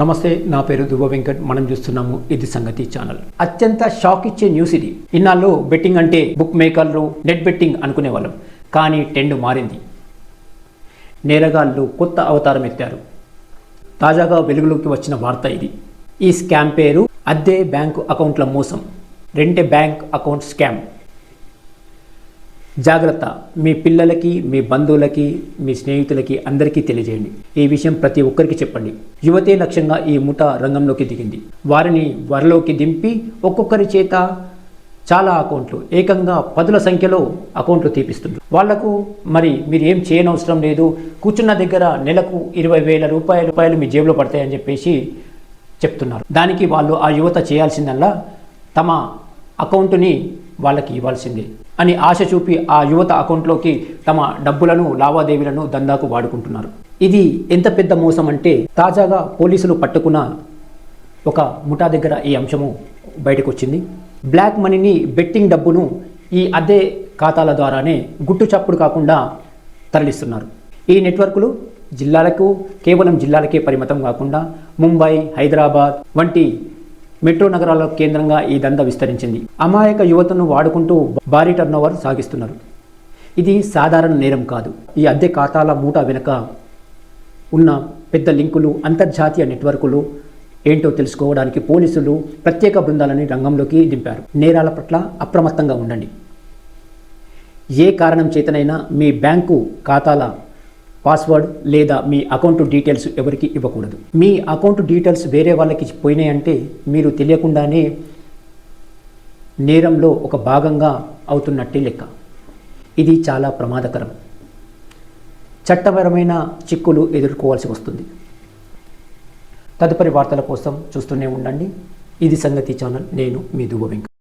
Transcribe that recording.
నమస్తే నా పేరు దువ్వ వెంకట్. మనం చూస్తున్నాము ఇది సంగతి ఛానల్. అత్యంత షాక్ ఇచ్చే న్యూస్ ఇది. ఇన్నాళ్ళు బెట్టింగ్ అంటే బుక్ మేకర్లు నెట్ బెట్టింగ్ అనుకునే వాళ్ళం కానీ టెండ్ మారింది. నేరగాళ్ళు కొత్త అవతారం ఎత్తారు. తాజాగా వెలుగులోకి వచ్చిన వార్త ఇది. ఈ స్కామ్ పేరు అద్దె బ్యాంకు అకౌంట్ల మోసం. రెంటే బ్యాంక్ అకౌంట్ స్కామ్. జాగ్రత్త మీ పిల్లలకి మీ బంధువులకి మీ స్నేహితులకి అందరికీ తెలియజేయండి. ఈ విషయం ప్రతి ఒక్కరికి చెప్పండి. యువతే లక్ష్యంగా ఈ ముఠ రంగంలోకి దిగింది. వారిని వరలోకి దింపి ఒక్కొక్కరి చేత చాలా అకౌంట్లు ఏకంగా పదుల సంఖ్యలో అకౌంట్లు తీపిస్తుంది. వాళ్ళకు మరి మీరు ఏం చేయనవసరం లేదు. కూర్చున్న దగ్గర నెలకు ఇరవై వేల రూపాయల రూపాయలు మీ జేబులో పడతాయని చెప్పేసి చెప్తున్నారు. దానికి వాళ్ళు ఆ యువత చేయాల్సిందల్లా తమ అకౌంట్ని వాళ్ళకి ఇవ్వాల్సిందే. అని ఆశ చూపి ఆ యువత అకౌంట్లోకి తమ డబ్బులను లావాదేవీలను దందాకు వాడుకుంటున్నారు. ఇది ఎంత పెద్ద మోసం అంటే తాజాగా పోలీసులు పట్టుకున్న ఒక ముఠా దగ్గర ఈ అంశము బయటకు వచ్చింది బ్లాక్ మనీని బెట్టింగ్ డబ్బును ఈ అదే ఖాతాల ద్వారానే గుట్టు చప్పుడు కాకుండా తరలిస్తున్నారు. ఈ నెట్వర్క్లు జిల్లాలకు కేవలం జిల్లాలకే పరిమితం కాకుండా ముంబై హైదరాబాద్ వంటి మెట్రో నగరాల కేంద్రంగా ఈ దంద విస్తరించింది. అమాయక యువతను వాడుకుంటూ భారీ టర్నోవర్ సాగిస్తున్నారు. ఇది సాధారణ నేరం కాదు. ఈ అద్దె ఖాతాల మూట వెనుక ఉన్న పెద్ద లింకులు అంతర్జాతీయ నెట్వర్కులు ఏంటో తెలుసుకోవడానికి పోలీసులు ప్రత్యేక బృందాలని రంగంలోకి దింపారు. నేరాల పట్ల అప్రమత్తంగా ఉండండి. ఏ కారణం చేతనైనా మీ బ్యాంకు ఖాతాల పాస్వర్డ్ లేదా మీ అకౌంట్ డీటెయిల్స్ ఎవరికి ఇవ్వకూడదు. మీ అకౌంట్ డీటెయిల్స్ వేరే వాళ్ళకి పోయినాయంటే మీరు తెలియకుండానే నేరంలో ఒక భాగంగా అవుతున్నట్టే లెక్క. ఇది చాలా ప్రమాదకరం. చట్టపరమైన చిక్కులు ఎదుర్కోవాల్సి వస్తుంది. తదుపరి వార్తల కోసం చూస్తూనే ఉండండి. ఇది సంగతి ఛానల్ నేను మీ దువ్వ వెంకట్.